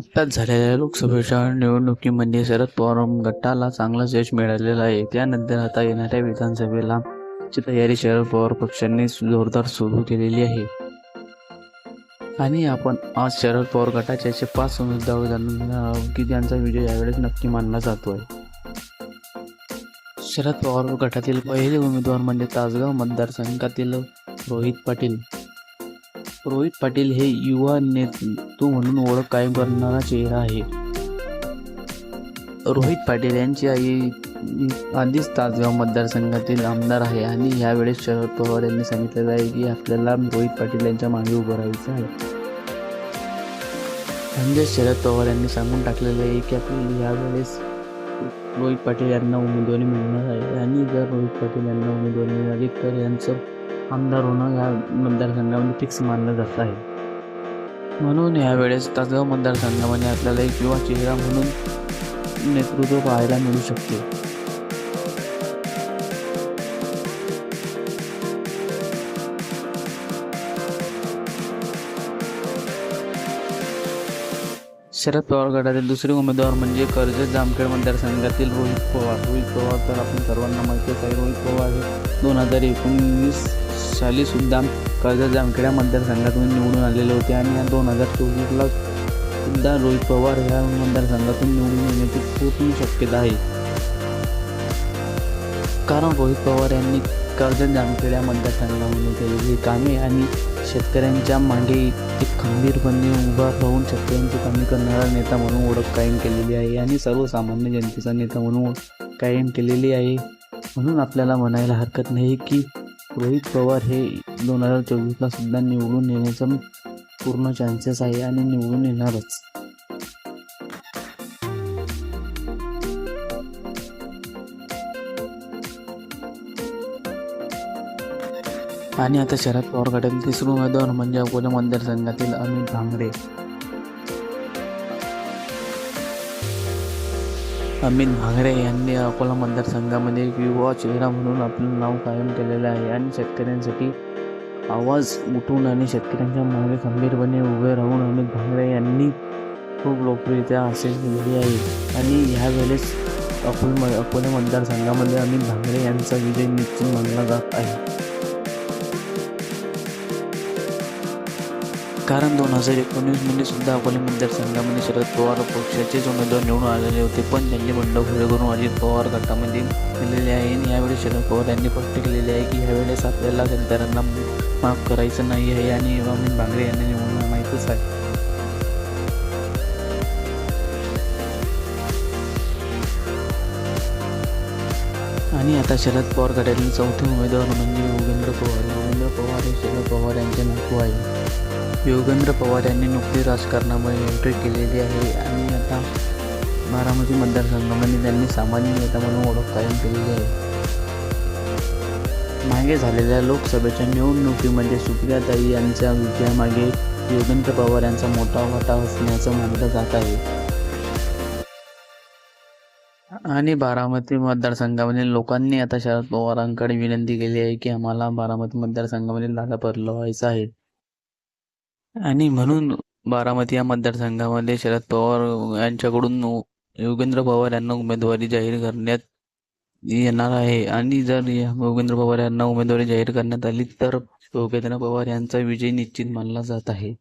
आत्ताच झालेल्या लोकसभेच्या निवडणुकीमध्ये शरद पवार गटाला चांगलंच यश मिळालेलं आहे. त्यानंतर आता येणाऱ्या विधानसभेला ची तयारी शरद पवार पक्षाने जोरदार सुरू केलेली आहे. आणि आपण आज शरद पवार गटाचे असे पाच उमेदवार जाणून घेणार आहोत की त्यांचा विजय यावेळेस नक्की मानला जातोय. शरद पवार गटातील पहिले उमेदवार म्हणजे तासगाव मतदारसंघातील रोहित पाटील. रोहित पाटील हे युवा नेतृत्व म्हणून ओळख कायम करणारा चेहरा आहे. रोहित पाटील यांची आई आधीच तासगाव मतदारसंघातील आमदार आहे आणि यावेळेस शरद पवार यांनी सांगितलेलं आहे की आपल्याला रोहित पाटील यांच्या मागे उभं राहायचं आहे. म्हणजे शरद पवार यांनी सांगून टाकलेलं आहे की आपण यावेळेस रोहित पाटील यांना उमेदवारी मिळणार आहे आणि जर रोहित पाटील यांना उमेदवारी मिळाली तर यांचं आमदार होणं या मतदारसंघामध्ये फिक्स मानलं जात आहे. म्हणून यावेळेस तासगाव मतदारसंघामध्ये आपल्याला एक युवा चेहरा म्हणून नेतृत्व पाहायला मिळू शकते. शरद पवार गटातील दुसरे उमेदवार म्हणजे कर्जत जामखेड मतदारसंघातील रोहित पवार. रोहित पवार तर आपण सर्वांना माहितीच आहे. रोहित पवार हे दोन हजार एकोणीस सालीसुद्धा कर्ज कर्जत मतदारसंघातून निवडून आलेले होते आणि या दोन हजार चोवीसला सुद्धा रोहित पवार ह्या मतदारसंघातून निवडून येण्याची पूर्ण शक्यता आहे. कारण रोहित पवार यांनी कर्जत जामखेड्या मतदारसंघामध्ये केलेली कामे आणि शेतकऱ्यांच्या मागे एक खंबीरपणे उभा राहून शेतकऱ्यांची कामे करणारा नेता म्हणून ओळख कायम केलेली आहे आणि सर्वसामान्य जनतेचा नेता म्हणून कायम केलेली आहे. म्हणून आपल्याला म्हणायला हरकत नाही की रोहित पवार हे दोन हजार चोवीसला सुद्धा निवडून येण्याचा पूर्ण चान्सेस आहे आणि निवडून येणारच. आणि आता शरद पवार गटातील तिसरे उमेदवार म्हणजे अकोला मतदारसंघातील अमित भांगरे अमित भांगरे यांनी अकोला मतदारसंघामध्ये एक युवा चेहरा म्हणून आपलं नाव कायम केलेलं आहे. आणि शेतकऱ्यांसाठी आवाज उठून आणि शेतकऱ्यांच्या मागे खंबीरपणे उभे राहून अमित भांगरे यांनी खूप लोकप्रियता हासिल केलेली आहे. आणि ह्यावेळेस अकोला अकोला मतदारसंघामध्ये अमित भांगरे यांचा विजय निश्चित मानला जात आहे. कारण दोन हजार एकोणीसमध्ये सुद्धा अकोले मतदारसंघामध्ये शरद पवार पक्षाचेच उमेदवार निवडून आलेले होते. पण त्यांनी बंडखोरी करून अजित पवार गटामध्ये केलेले आहे. आणि यावेळी शरद पवार यांनी स्पष्ट केलेले आहे की यावेळेस आपल्याला शेतकऱ्यांना माफ करायचं नाही आहे. आणि अमित बांगरे यांना निवडणं माहीतच आहे. आणि आता शरद पवार गटातील चौथे उमेदवार म्हणजे योगेंद्र पवार. योगेंद्र पवार हे शरद पवार यांचे नातू आहे योगेंद्र पवार यांनी नुकतीच राजकारणामध्ये एंट्री केलेली आहे आणि आता बारामती मतदारसंघामध्ये त्यांनी सामान्य नेता म्हणून ओळख कायम केलेली आहे. मागे झालेल्या लोकसभेच्या निवडणुकीमध्ये सुप्रियाताई यांच्या विजयामागे योगेंद्र पवार यांचा मोठा वाटा असण्याचं मानलं जात आहे. आणि बारामती मतदारसंघामध्ये लोकांनी आता शरद पवारांकडे विनंती केली आहे की आम्हाला बारामती मतदारसंघामध्ये दादा व्हायचं आहे. आणि म्हणून बारामती या मतदारसंघामध्ये शरद पवार यांच्याकडून योगेंद्र पवार यांना उमेदवारी जाहीर करण्यात येणार आहे. आणि जर योगेंद्र पवार यांना उमेदवारी जाहीर करण्यात आली तर योगेंद्र पवार यांचा विजय निश्चित मानला जात आहे.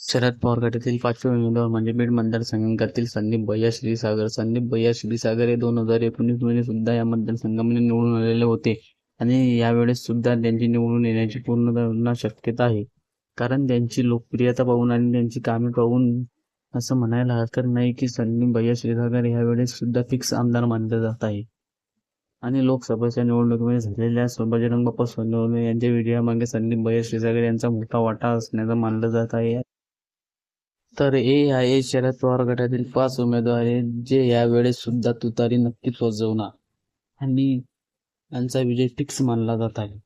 शरद पवार गटातील पाचवे उमेदवार म्हणजे बीड मतदारसंघातील संदीप भैया श्रीसागर. संदीप भैया श्रीसागर हे दोन हजार एकोणीसमध्ये सुद्धा या मतदारसंघामध्ये निवडून आलेले होते. आणि यावेळेस सुद्धा त्यांची निवडून येण्याची पूर्ण शक्यता आहे. कारण त्यांची लोकप्रियता पाहून आणि त्यांची कामे पाहून असं म्हणायला हरकत नाही की संदीप भैया श्रीसागर यावेळेस सुद्धा फिक्स आमदार मानले जात आहे. आणि लोकसभेच्या निवडणुकीमध्ये झालेल्या बजरंग बाप्पा सोनवणे यांच्या विजयामागे संदीप भैया श्रीसागर यांचा मोठा वाटा असण्याचं मानलं जात आहे. तर हे आहे शरद पवार गटातील पाच उमेदवार आहेत जे यावेळेस सुद्धा तुतारी नक्कीच वाजवणार. आणि यांचा विजय फिक्स मानला जात आहे.